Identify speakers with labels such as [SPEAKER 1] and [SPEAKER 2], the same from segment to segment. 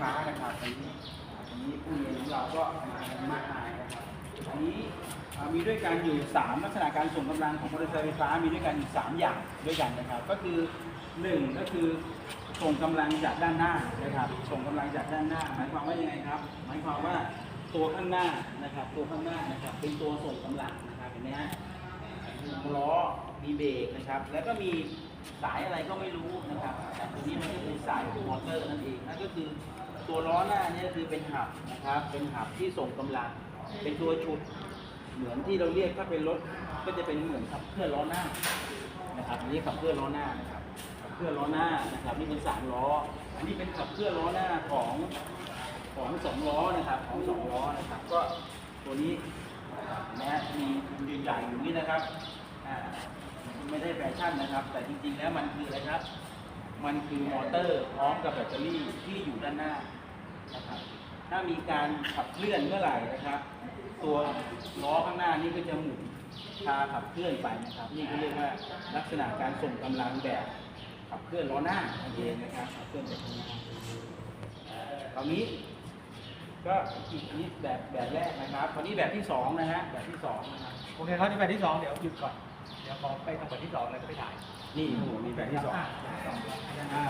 [SPEAKER 1] ฟ้านะครับอันนี้อันนี้ผู้เรียนของเราก็มากันมากมายนะครับอันนี้มีด้วยกันอยู่ 3 ลักษณะการส่งกำลังของมอเตอร์ไซค์ไฟฟ้ามีด้วยกันอีก3อย่างด้วยกันนะครับ ก็คือ 1 ก็คือส่งกำลังจากด้านหน้านะครับ ส่งกำลังจากด้านหน้า หมายความว่ายังไงครับ หมายความว่าตัวข้างหน้านะครับ ตัวข้างหน้านะครับ เป็นตัวส่งกำลังนะครับเห็นไหมฮะมีล้อมีเบรกนะครับ แล้วก็มี สายอะไรก็ไม่รู้นะครับแต่ตัวนี้มันก็เป็นสายมอเตอร์นั่นเองนั่นก็คือตัวล้อหน้านี่คือเป็นหับนะครับ เป็นหับที่ส่งกำลัง เป็นตัวชุดเหมือนที่เราเรียกถ้าเป็นรถก็จะเป็นเหมือนขับเคลื่อนล้อหน้านะครับอันนี้ขับเคลื่อนล้อหน้านะครับขับเคลื่อนล้อหน้านะครับนี่เป็นสามล้อ อันนี้เป็นขับเคลื่อนล้อหน้าของของสองล้อนะครับของสองล้อนะครับก็ตัวนี้นะมียืนใหญ่อยู่นี่นะครับอ่า ไม่ได้แฟชั่นนะครับ แต่จริงๆแล้วมันคืออะไรครับ มันคือมอเตอร์พร้อมกับแบตเตอรี่ที่อยู่ด้านหน้านะครับถ้ามีการขับเคลื่อนเมื่อไหร่นะครับ ตัวล้อข้างหน้านี่ก็จะหมุนพาขับเคลื่อนไปนะครับ นี่ก็เรียกว่าลักษณะการส่งกำลังแบบขับเคลื่อนล้อหน้านั่นเองนะครับขับเคลื่อนแบบข้างหน้าคราวนี้ก็อีกนี้แบบแบบแรกนะครับคราวนี้แบบที่สองนะฮะแบบที่สองนะครับ
[SPEAKER 2] โอเคครับที่แบบที่สองเดี๋ยวหยุดก่อน ดี๋ยวขอไปทางแบบที่สองแล้วก็ไปถ่าย
[SPEAKER 1] นี่โอ้โหมีแบบที่สอง
[SPEAKER 2] อ่าแบบที่สอง
[SPEAKER 1] อ่า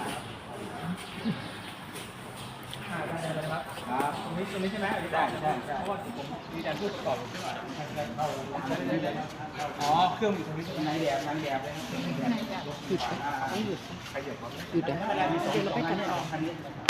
[SPEAKER 2] อ่าได้ได้เลยครับ
[SPEAKER 1] ครับ
[SPEAKER 2] ตรงนี้ตรงนี้ใช่ไหม
[SPEAKER 1] ได้ใช่ใช่
[SPEAKER 2] เพราะว่าผมมีการพูดประกอบขึ้นมาอ๋อเครื่องอยู่ตรงนี้
[SPEAKER 1] ทางไหนแบบทางแบบเลยครับ
[SPEAKER 3] หยุด
[SPEAKER 1] อ่า
[SPEAKER 3] ต้องหยุด
[SPEAKER 2] ใครเดือดร้อน
[SPEAKER 3] หยุด
[SPEAKER 1] ไม่
[SPEAKER 3] นะ
[SPEAKER 1] เป็นไรมีสองสองอันนี้สอ